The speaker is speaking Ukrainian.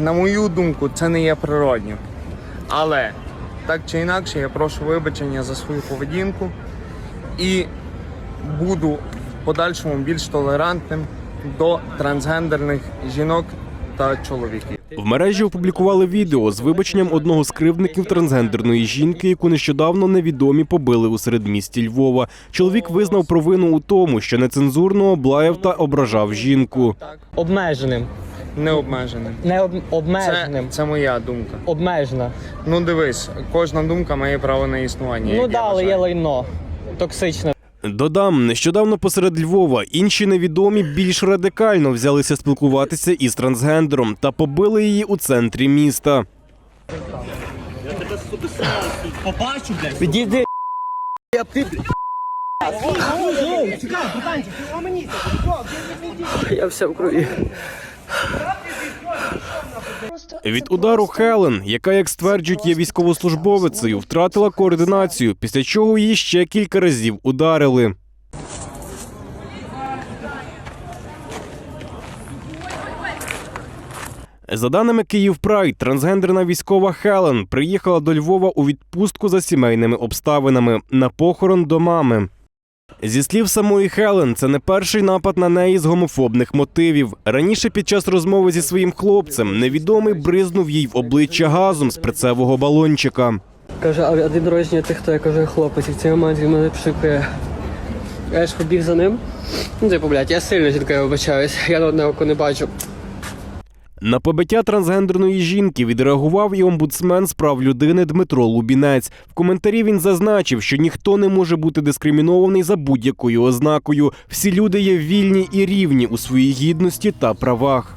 на мою думку, це не є природньо. Але так чи інакше, я прошу вибачення за свою поведінку і буду в подальшому більш толерантним до трансгендерних жінок та чоловіків. В мережі опублікували відео з вибаченням одного з кривдників трансгендерної жінки, яку нещодавно невідомі побили у середмісті Львова. Чоловік визнав провину у тому, що нецензурно облаяв та ображав жінку. Обмеженим. Необмеженим. Не об... Це, обмеженим. це моя думка. Обмежена. Ну дивись, кожна думка має право на існування. Ну як я да, але є лайно. Токсичне. Додам, нещодавно посеред Львова інші невідомі більш радикально взялися спілкуватися із трансгендером та побили її у центрі міста. Відійди. Я все в крові. Від удару Хелен, яка, як стверджують, є військовослужбовицею, втратила координацію, після чого її ще кілька разів ударили. За даними Київ Прайд, трансгендерна військова Хелен приїхала до Львова у відпустку за сімейними обставинами на похорон до мами. Зі слів самої Хелен, це не перший напад на неї з гомофобних мотивів. Раніше під час розмови зі своїм хлопцем невідомий бризнув їй в обличчя газом з прицевого балончика. Каже, а день народження ти хто? Я кажу, хлопець, і в цей момент він мене пшикає. Я ж побіг за ним. Ну, типу, блядь, я сильно жінка, я вибачаюсь. Я на одне око не бачу. На побиття трансгендерної жінки відреагував і омбудсмен з прав людини Дмитро Лубінець. В коментарі він зазначив, що ніхто не може бути дискримінований за будь-якою ознакою. Всі люди є вільні і рівні у своїй гідності та правах.